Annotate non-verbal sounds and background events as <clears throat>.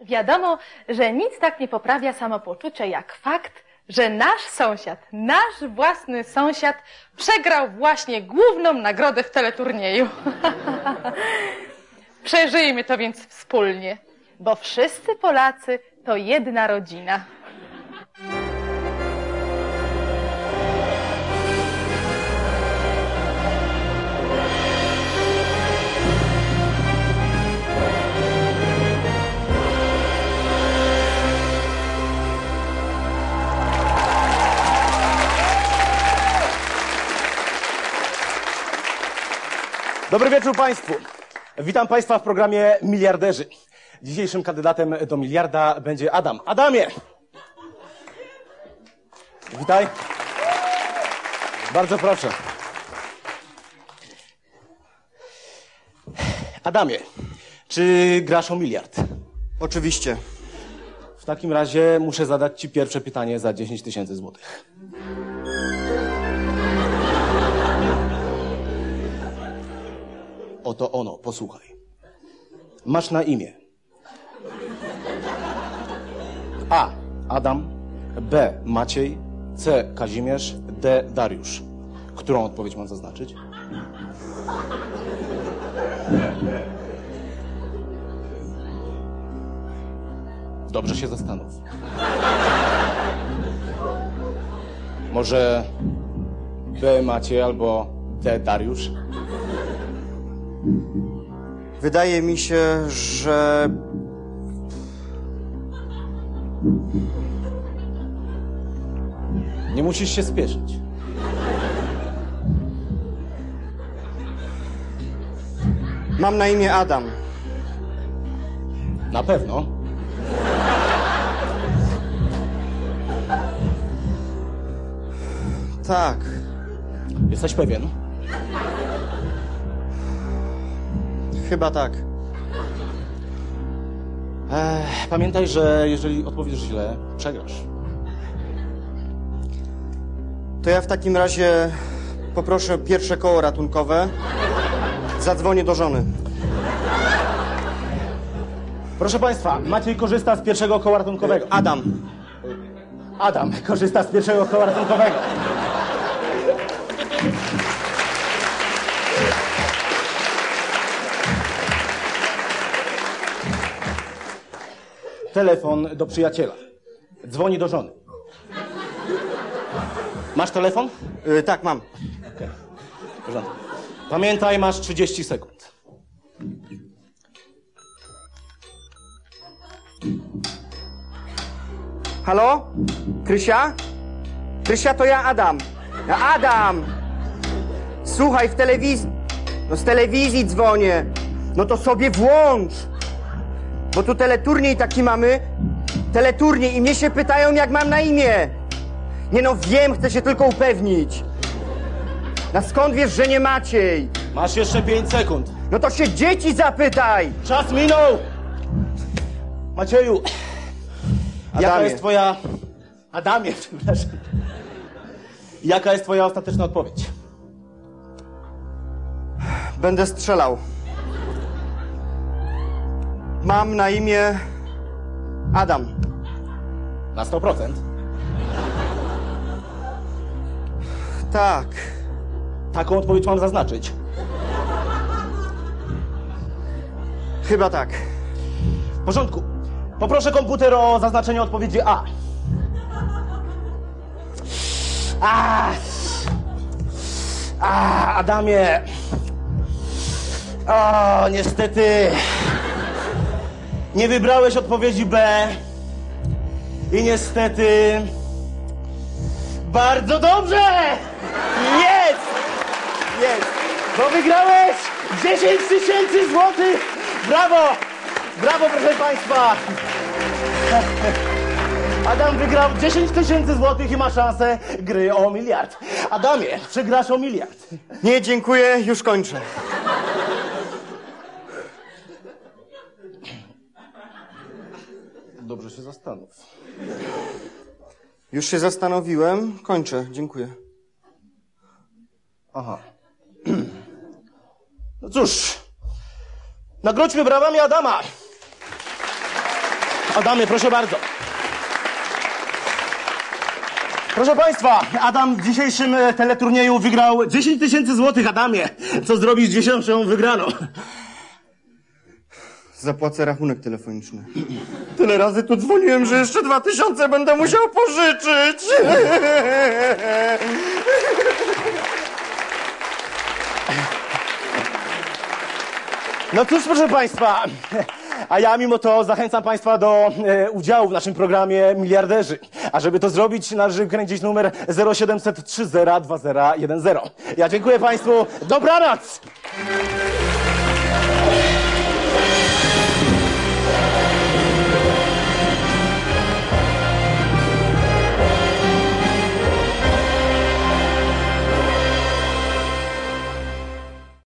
Wiadomo, że nic tak nie poprawia samopoczucia jak fakt, że nasz sąsiad, nasz własny sąsiad przegrał właśnie główną nagrodę w teleturnieju. <laughs> Przeżyjmy to więc wspólnie, bo wszyscy Polacy to jedna rodzina. Dobry wieczór Państwu. Witam Państwa w programie Miliarderzy. Dzisiejszym kandydatem do miliarda będzie Adam. Adamie! Witaj. Bardzo proszę. Adamie, czy grasz o miliard? Oczywiście. W takim razie muszę zadać Ci pierwsze pytanie za 10 tysięcy złotych. Oto ono, posłuchaj. Masz na imię A. Adam B. Maciej C. Kazimierz D. Dariusz. Którą odpowiedź mam zaznaczyć? Dobrze się zastanów. Może B. Maciej albo D. Dariusz? Wydaje mi się, że. Nie musisz się spieszyć. Mam na imię Adam. Na pewno. Tak. Jesteś pewien? Chyba tak. Pamiętaj, że jeżeli odpowiesz źle, przegrasz. To ja w takim razie poproszę pierwsze koło ratunkowe. Zadzwonię do żony. Proszę Państwa, Maciej korzysta z pierwszego koła ratunkowego. Adam. Adam korzysta z pierwszego koła ratunkowego. Telefon do przyjaciela. Dzwoni do żony. Masz telefon? Y, tak, mam. Porządku. Pamiętaj, masz 30 sekund. Halo? Krysia? Krysia, to ja Adam. Ja Adam! Słuchaj, w telewizji... No z telewizji dzwonię. No to sobie włącz. Bo tu teleturniej taki mamy. Teleturniej i mnie się pytają, jak mam na imię. Nie no, wiem, chcę się tylko upewnić. Na skąd wiesz, że nie Maciej? Masz jeszcze 5 sekund. No to się dzieci zapytaj! Czas minął! Macieju, jaka Adamie. jest twoja... Adamie, <laughs> przepraszam. Jaka jest twoja ostateczna odpowiedź? Będę strzelał. Mam na imię Adam. Na 100%? Tak. Taką odpowiedź mam zaznaczyć. Chyba tak. W porządku. Poproszę komputer o zaznaczenie odpowiedzi A. A! A, Adamie! O, niestety. Nie wybrałeś odpowiedzi B. I niestety. Bardzo dobrze! Jest! Jest! Bo wygrałeś 10 tysięcy złotych! Brawo! Brawo, proszę Państwa! Adam wygrał 10 tysięcy złotych i ma szansę gry o miliard. Adamie, przegrasz o miliard. Nie, dziękuję, już kończę. Dobrze się zastanów. Już się zastanowiłem, kończę, dziękuję. Aha. <clears throat> No cóż, nagrodźmy brawami Adama. Adamie, proszę bardzo. Proszę Państwa, Adam w dzisiejszym e, teleturnieju wygrał 10 tysięcy złotych. Adamie, co zrobisz z dzisiejszą wygraną? Zapłacę rachunek telefoniczny. Tyle razy tu dzwoniłem, że jeszcze dwa tysiące będę musiał pożyczyć. No cóż, proszę Państwa, a ja mimo to zachęcam Państwa do e, udziału w naszym programie Miliarderzy. A żeby to zrobić, należy kręcić numer 0700 302010. Ja dziękuję Państwu. Dobranoc!